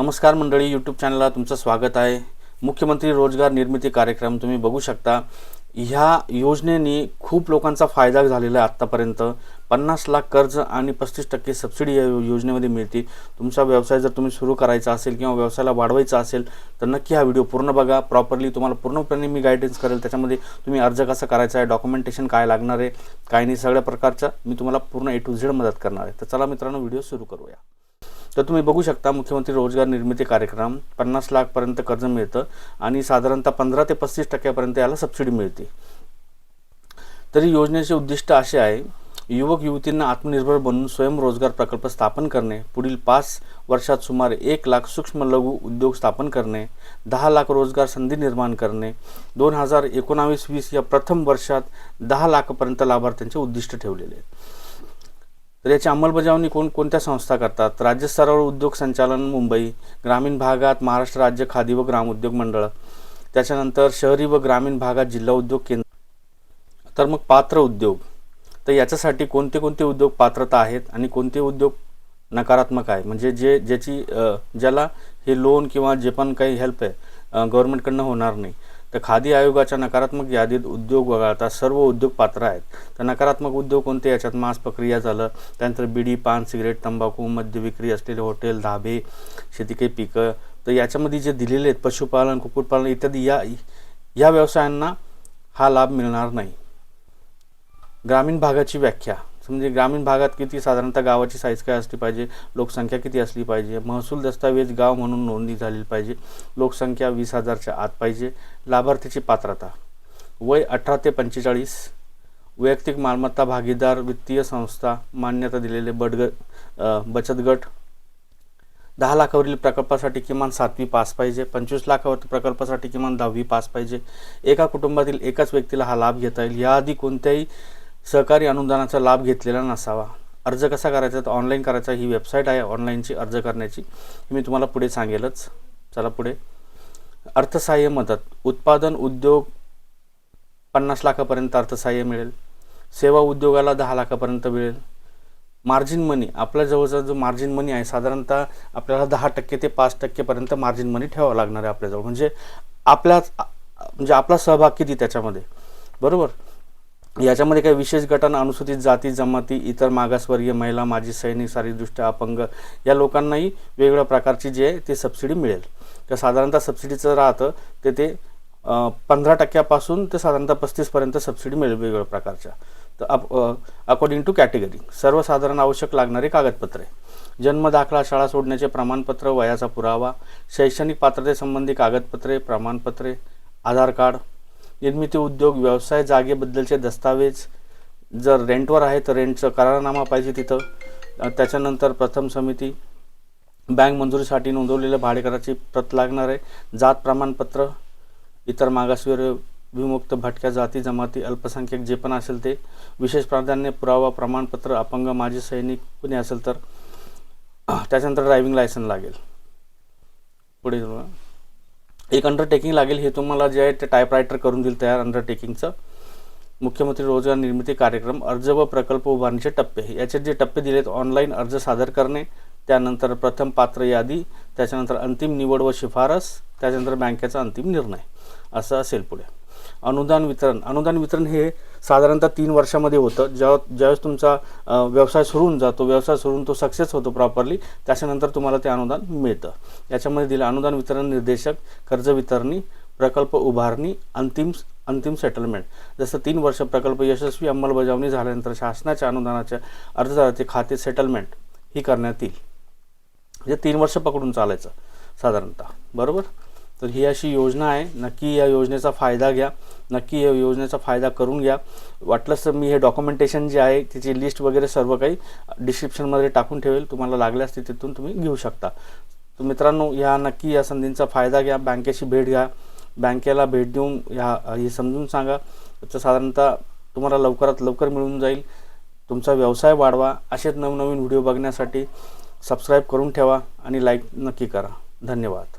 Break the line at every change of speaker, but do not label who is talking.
नमस्कार मंडळी यूट्यूब चॅनलला तुमचं स्वागत आहे. मुख्यमंत्री रोजगार निर्मिती कार्यक्रम तुम्ही बघू शकता. ह्या योजनेने खूप लोकांचा फायदा झालेला आहे आत्तापर्यंत. पन्नास लाख कर्ज आणि पस्तीस टक्के सबसिडी या योजनेमध्ये मिळते तुमचा व्यवसाय जर तुम्ही सुरू करायचा असेल किंवा व्यवसायाला वाढवायचा असेल तर नक्की हा व्हिडिओ पूर्ण बघा. प्रॉपरली तुम्हाला पूर्णपणे मी गायडन्स करेल. त्याच्यामध्ये तुम्ही अर्ज कसा करायचा आहे डॉक्युमेंटेशन काय लागणार आहे काय नाही सगळ्या प्रकारचा मी तुम्हाला पूर्ण ए टू झेड मदत करणार आहे. तर चला मित्रांनो व्हिडिओ सुरू करूया. तर तुम्ही बघू शकता मुख्यमंत्री रोजगार निर्मिती कार्यक्रम पन्नास लाखपर्यंत कर्ज मिळतं आणि साधारणतः पंधरा ते पस्तीस टक्क्यापर्यंत याला सबसिडी मिळते. तरी योजनेचे उद्दिष्ट असे आहे युवक युवतींना आत्मनिर्भर बनून स्वयंरोजगार प्रकल्प स्थापन करणे पुढील पाच वर्षात सुमारे एक लाख सूक्ष्म लघु उद्योग स्थापन करणे दहा लाख रोजगार संधी निर्माण करणे दोन हजार एकोणावीस वीस या प्रथम वर्षात दहा लाखापर्यंत लाभार्थ्यांचे उद्दिष्ट ठेवलेले आहे तर याची अंमलबजावणी कोण कोणत्या संस्था करतात? राज्य स्तरावर उद्योग संचालन मुंबई ग्रामीण भागात महाराष्ट्र राज्य खादी व ग्रामोद्योग मंडळ त्याच्यानंतर शहरी व ग्रामीण भागात जिल्हा उद्योग केंद्र. तर मग पात्र उद्योग. तर याच्यासाठी कोणते कोणते उद्योग पात्रता आहेत आणि कोणते उद्योग नकारात्मक आहे? म्हणजे जे ज्याची ज्याला हे लोन किंवा जे पण काही हेल्प आहे गव्हर्नमेंटकडनं होणार नाही. तर खादी आयोगाच्या नकारात्मक यादीत उद्योग वगळता सर्व उद्योग पात्र आहेत. तर नकारात्मक उद्योग कोणते? याच्यात मांस प्रक्रिया झालं त्यानंतर बिडी पान सिगरेट तंबाखू मद्य विक्री असलेले हॉटेल धाबे शेती काही पिकं. तर याच्यामध्ये जे दिलेले आहेत पशुपालन कुक्कुटपालन इत्यादी या या व्यवसायांना हा लाभ मिळणार नाही. ग्रामीण भागाची व्याख्या. म्हणजे ग्रामीण भागात किती साधारणतः गावाची साईज काय असली पाहिजे लोकसंख्या किती असली पाहिजे महसूल दस्तावेज गाव म्हणून नोंदणी झालेली पाहिजे लोकसंख्या वीस हजारच्या आत पाहिजे लाभार्थीची पात्रता वय अठरा ते पंचेचाळीस वैयक्तिक मालमत्ता भागीदार वित्तीय संस्था मान्यता दिलेले बडग बचत गट दहा लाखावरील प्रकल्पासाठी किमान सातवी पास पाहिजे पंचवीस लाखावरील प्रकल्पासाठी किमान दहावी पास पाहिजे एका कुटुंबातील एकाच व्यक्तीला हा लाभ घेता येईल. याआधी कोणत्याही सहकारी अनुदानाचा लाभ घेतलेला नसावा. अर्ज कसा करायचा? तर ऑनलाईन करायचा. ही वेबसाईट आहे. ऑनलाईनची अर्ज करण्याची. मी तुम्हाला पुढे सांगेलच. चला पुढे. अर्थसहाय्य मदत. उत्पादन उद्योग पन्नास लाखापर्यंत अर्थसहाय्य मिळेल. सेवा उद्योगाला दहा लाखापर्यंत मिळेल. Margin money. आपल्या जवळचा जो मार्जिन मनी आहे साधारणतः आपल्याला दहा टक्के ते पाच टक्केपर्यंत मार्जिन मनी ठेवावं लागणार आहे आपल्याजवळ. म्हणजे आपल्याच म्हणजे आपला सहभाग किती त्याच्यामध्ये? बरोबर? याच्यामध्ये काही विशेष गटांना अनुसूचित जाती जमाती इतर मागासवर्गीय महिला माजी सैनिक शारीरिकदृष्ट्या अपंग या लोकांनाही वेगवेगळ्या प्रकारची जी आहे ते सबसिडी मिळेल. तर साधारणतः सबसिडीचं राहतं ते ते पंधरा टक्क्यापासून ते साधारणतः पस्तीसपर्यंत सबसिडी मिळेल वेगवेगळ्या प्रकारच्या. तर अप अकॉर्डिंग टू कॅटेगरी सर्वसाधारण आवश्यक लागणारी कागदपत्रे. जन्म दाखला शाळा सोडण्याचे प्रमाणपत्र वयाचा पुरावा शैक्षणिक पात्रतेसंबंधी कागदपत्रे प्रमाणपत्रे आधार कार्ड निर्मिती उद्योग व्यवसाय जागेबद्दलचे दस्तावेज जर रेंटवर आहे तर रेंटचं करारनामा पाहिजे तिथं. त्याच्यानंतर प्रथम समिती बँक मंजुरीसाठी नोंदवलेल्या भाडेकराची प्रत लागणार आहे. जात प्रमाणपत्र इतर मागासवर विमुक्त भटक्या जाती जमाती अल्पसंख्याक जे पण असेल ते. विशेष प्राधान्य पुरावा प्रमाणपत्र अपंग माजी सैनिक कुणी असेल तर. त्याच्यानंतर ड्रायव्हिंग लायसन लागेल. पुढे जाऊ. एक अंडरटेकिंग लागेल हे तुम्हाला जे आहे ते टायपरायटर करून देईल तयार अंडरटेकिंगचं मुख्यमंत्री रोजगार निर्मिती कार्यक्रम अर्ज व प्रकल्प उभारणीचे टप्पे. याचे जे टप्पे दिलेत ऑनलाईन अर्ज सादर करणे त्यानंतर प्रथम पात्र यादी त्याच्यानंतर अंतिम निवड व शिफारस त्याच्यानंतर बँकेचा अंतिम निर्णय. असं असेल पुढे. अनुदान वितरण. अनुदान वितरण हे साधारणतः तीन वर्षामध्ये होतं. ज्या ज्यावेळेस तुमचा व्यवसाय सुरू होऊन जातो व्यवसाय सुरू होऊन तो सक्सेस होतो प्रॉपरली त्याच्यानंतर तुम्हाला ते अनुदान मिळतं. याच्यामध्ये दिलं अनुदान वितरण निर्देशक कर्ज वितरणी प्रकल्प उभारणी अंतिम अंतिम सेटलमेंट जसं तीन वर्ष प्रकल्प यशस्वी अंमलबजावणी झाल्यानंतर शासनाच्या अनुदानाच्या अर्जदाराचे खाते सेटलमेंट ही करण्यात येईल. म्हणजे तीन वर्ष पकडून चालायचं साधारणतः. बरोबर? तर ही अशी योजना आहे. नक्की या योजनेचा फायदा घ्या. नक्की या योजनेचा फायदा करून घ्या. वाटलंच तर मी हे डॉक्युमेंटेशन जे आहे त्याची लिस्ट वगैरे सर्व काही डिस्क्रिप्शनमध्ये टाकून ठेवेल. तुम्हाला लागल्यास ते तिथून तुम्ही घेऊ शकता. तर मित्रांनो ह्या नक्की या संधींचा फायदा घ्या. बँकेशी भेट घ्या. बँकेला भेट देऊन ह्या हे समजून सांगा. तर साधारणतः तुम्हाला लवकरात लवकर मिळून जाईल. तुमचा व्यवसाय वाढवा. असेच नवनवीन व्हिडिओ बघण्यासाठी सबस्क्राईब करून ठेवा आणि लाईक नक्की करा. धन्यवाद.